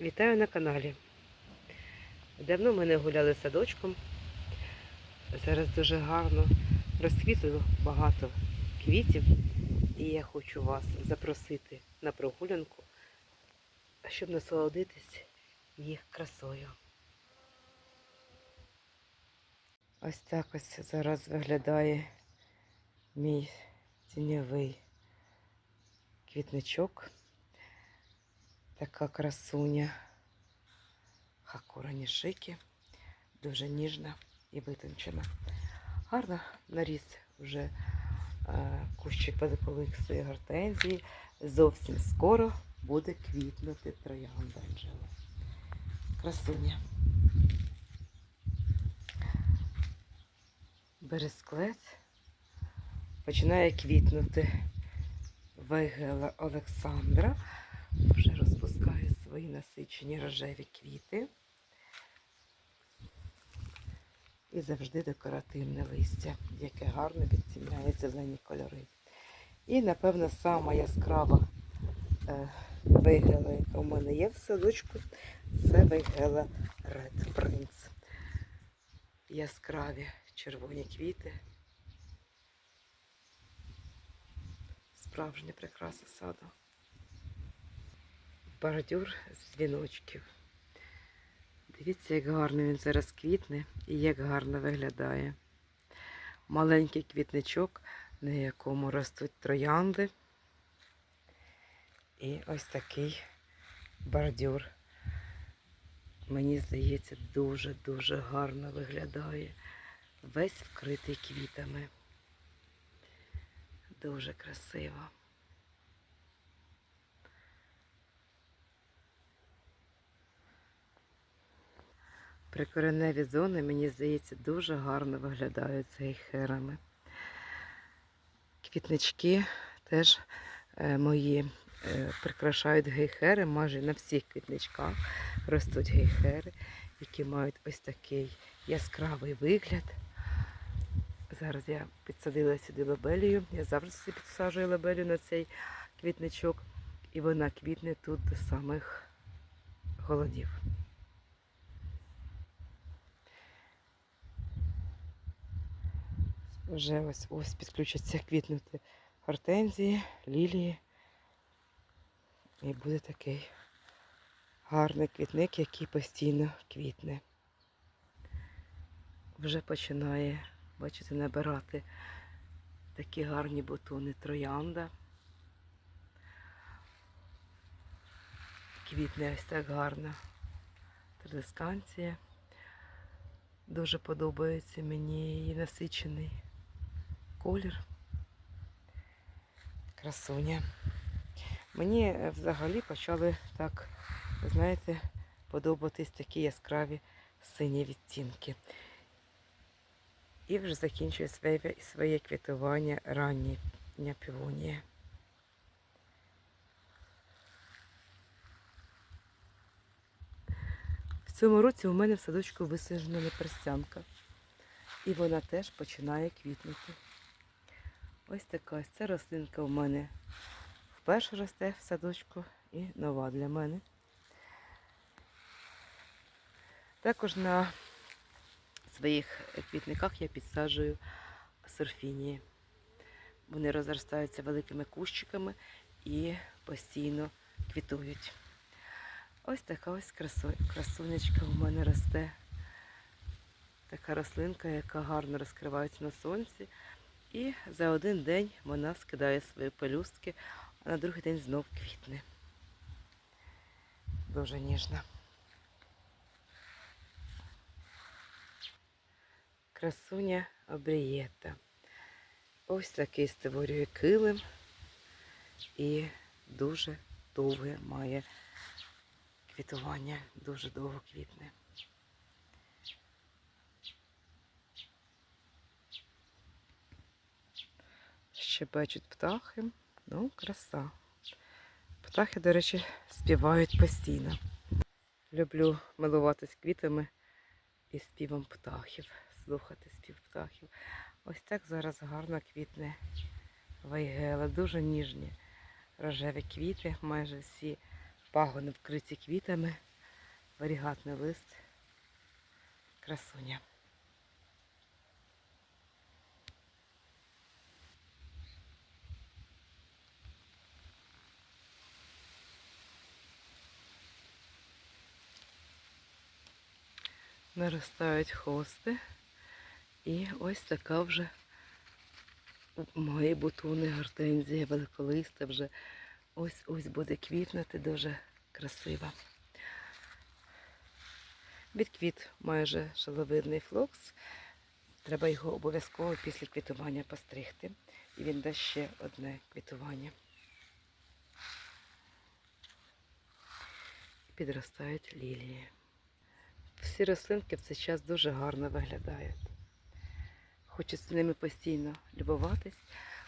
Вітаю на каналі. Давно ми не гуляли садочком. Зараз дуже гарно розквітло багато квітів. І я хочу вас запросити на прогулянку, щоб насолодитись їх красою. Ось так ось зараз виглядає мій тіньовий квітничок. Така красуня Хакура Нішики, дуже ніжна і витончена. Гарно наріс вже е, кущик великоликсої гортензії. Зовсім скоро буде квітнути троянда Анжела. Красуня. Бересклет починає квітнути Вейгела Олександра вже свої насичені рожеві квіти. І завжди декоративне листя, яке гарно відтіняє зелені кольори. І, напевно, сама яскрава е, вейгела, яка у мене є в садочку, це вейгела Red Prince. Яскраві червоні квіти. Справжня прикраса саду бордюр з дзвіночків. Дивіться, як гарно він зараз квітне і як гарно виглядає. Маленький квітничок, на якому ростуть троянди. І ось такий бордюр. Мені здається, дуже-дуже гарно виглядає. Весь вкритий квітами. Дуже красиво. Прикореневі зони, мені здається, дуже гарно виглядають з гейхерами. Квітнички теж е, мої е, прикрашають гейхери. Майже на всіх квітничках ростуть гейхери, які мають ось такий яскравий вигляд. Зараз я підсадила сюди лабелію. Я завжди підсаджую лабелію на цей квітничок, і вона квітне тут до самих голодів. Вже ось ось підключаться квітнути гортензії, лілії. І буде такий гарний квітник, який постійно квітне. Вже починає, бачите, набирати такі гарні бутони троянда. Квітне ось так гарно. Традисканція. Дуже подобається мені її насичений колір. Красуня. Мені е, взагалі почали так, знаєте, подобатись такі яскраві сині відтінки. І вже закінчує своє, своє квітування раннє півонія. В цьому році у мене в садочку висаджена неперстянка. І вона теж починає квітнути. Ось така ось ця рослинка у мене вперше росте в садочку і нова для мене. Також на своїх квітниках я підсаджую сурфінії. Вони розростаються великими кущиками і постійно квітують. Ось така ось красу... красунечка у мене росте. Така рослинка, яка гарно розкривається на сонці. І за один день вона скидає свої пелюстки, а на другий день знов квітне. Дуже ніжна. Красуня обрієта. Ось такий створює килим і дуже довге має квітування, дуже довго квітне. Щебечуть птахи. Ну, краса. Птахи, до речі, співають постійно. Люблю милуватись квітами і співом птахів, слухати спів птахів. Ось так зараз гарно квітне вайгела, дуже ніжні рожеві квіти, майже всі пагони вкриті квітами. варігатний лист. Красуня. Наростають хости. І ось така вже мої бутони гортензія великолиста вже ось ось буде квітнути дуже красиво. Відквіт майже шаловидний флокс. Треба його обов'язково після квітування постригти. І він дасть ще одне квітування. Підростають лілії. Всі рослинки в цей час дуже гарно виглядають. Хочеться ними постійно любуватись.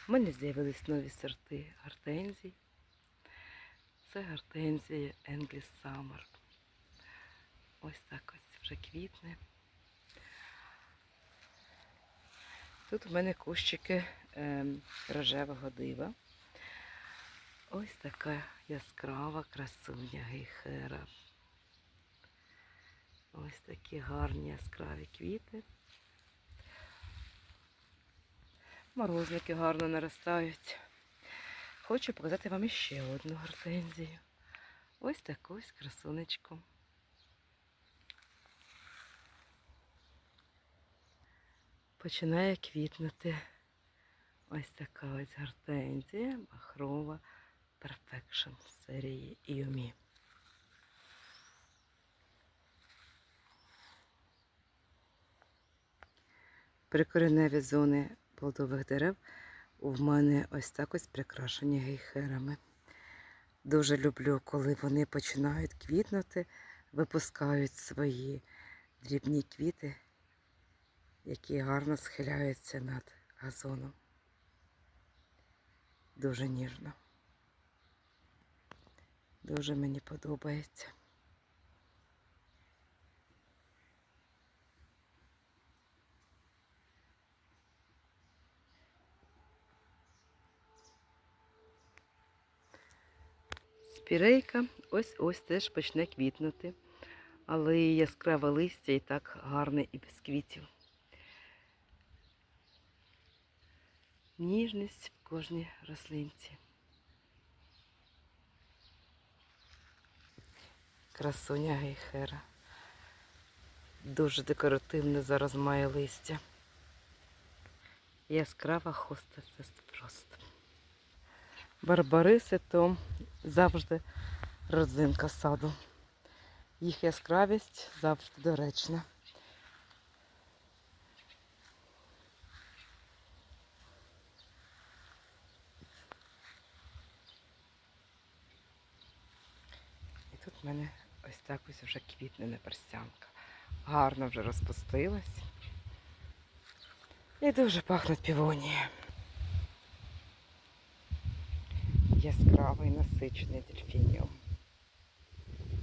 У мене з'явились нові сорти гортензій. Це гортензія English Summer. Ось так ось вже квітне. Тут у мене кущики ем, рожевого дива. Ось така яскрава красуня гейхера. Ось такі гарні яскраві квіти. Морозники гарно наростають. Хочу показати вам іще одну гортензію. Ось таку ось красунечку. Починає квітнути ось така ось гортензія махрова Perfection серії Іомі. Прикореневі зони плодових дерев у мене ось так ось прикрашені гейхерами. Дуже люблю, коли вони починають квітнути, випускають свої дрібні квіти, які гарно схиляються над газоном. Дуже ніжно. Дуже мені подобається. Спірейка ось ось теж почне квітнути, але яскраве листя і так гарне і без квітів. Ніжність в кожній рослинці. Красуня гейхера. Дуже декоративне зараз має листя. Яскрава хоста просто. Барбариси то завжди родзинка саду. Їх яскравість завжди доречна. І тут в мене ось так ось вже квітне неперстянка. Гарно вже розпустилась. І дуже пахнуть півонії. Яскравий насичений дельфініум.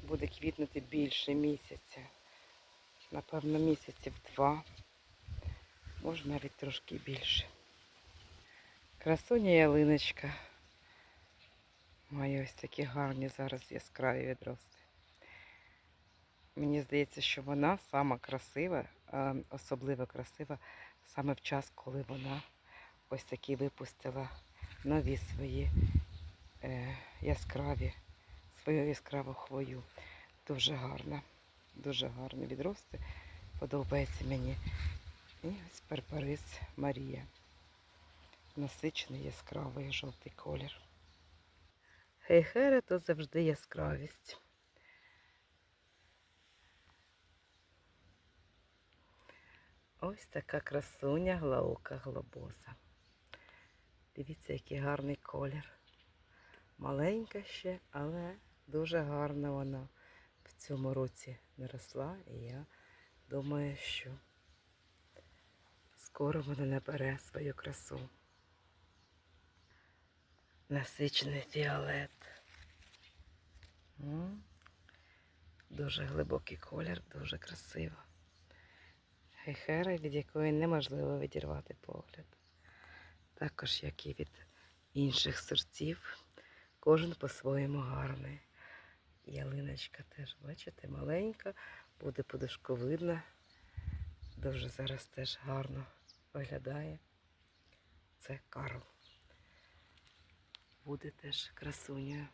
Буде квітнути більше місяця. Напевно, місяців два. Може навіть трошки більше. Красуня ялиночка. Має ось такі гарні зараз яскраві відрости. Мені здається, що вона сама красива, особливо красива саме в час, коли вона ось такі випустила нові свої яскраві, свою яскраву хвою. Дуже гарна, дуже гарні відрости. Подобається мені. І ось Перпарис Марія. Насичений яскравий жовтий колір. Хейхера то завжди яскравість. Ось така красуня глаука глобоса. Дивіться, який гарний колір. Маленька ще, але дуже гарна вона в цьому році не росла. І я думаю, що скоро вона набере свою красу. Насичений фіолет. Дуже глибокий колір, дуже красиво. Хейхера, від якої неможливо відірвати погляд. Також, як і від інших сортів, кожен по-своєму гарний. ялиночка теж, бачите, маленька, буде подушковидна. Дуже зараз теж гарно виглядає. Це Карл. Буде теж красунею.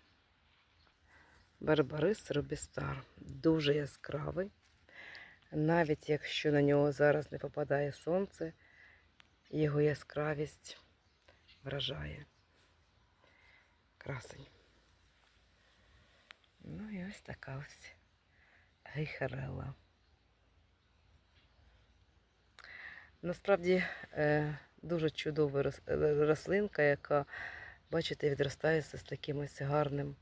Барбарис Робістар. Дуже яскравий. Навіть якщо на нього зараз не попадає сонце, його яскравість вражає. Красень. Ну і ось така ось гейхерела. Насправді е, дуже чудова е, рослинка, яка, бачите, відростається з таким ось гарним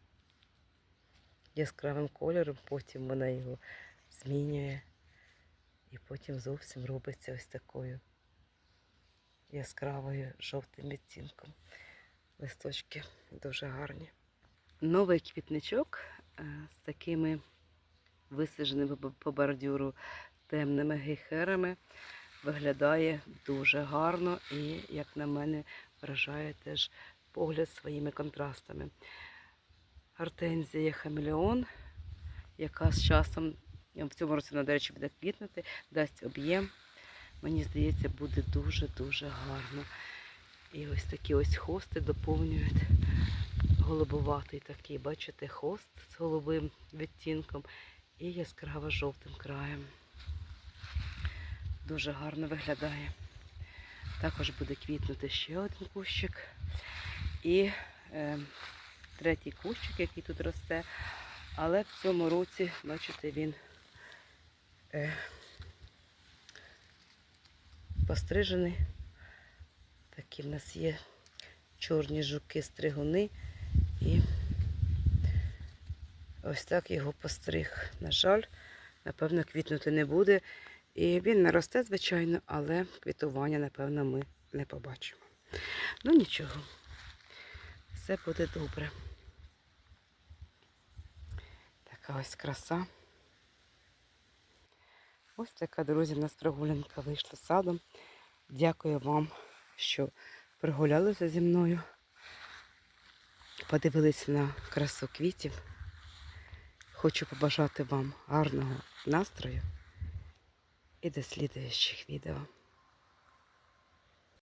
яскравим кольором, потім вона його змінює і потім зовсім робиться ось такою яскравою жовтим відтінком. Листочки дуже гарні. Новий квітничок е, з такими висадженими по- бордюру темними гейхерами виглядає дуже гарно і, як на мене, вражає теж погляд своїми контрастами. Гортензія хамелеон, яка з часом в цьому році, вона, до речі, буде квітнути, дасть об'єм. Мені здається, буде дуже-дуже гарно. І ось такі ось хости доповнюють голубуватий такий, бачите, хост з голубим відтінком і яскраво жовтим краєм. Дуже гарно виглядає. Також буде квітнути ще один кущик. І е, третій кущик, який тут росте. Але в цьому році, бачите, він е, пострижений. Такі в нас є чорні жуки-стригуни. І ось так його постриг. На жаль, напевно, квітнути не буде. І він наросте, звичайно, але квітування, напевно, ми не побачимо. Ну нічого, все буде добре. Така ось краса. Ось така, друзі, в нас прогулянка вийшла садом. Дякую вам, що прогулялися зі мною. Подивилися на красу квітів. Хочу побажати вам гарного настрою і до слідуючих відео.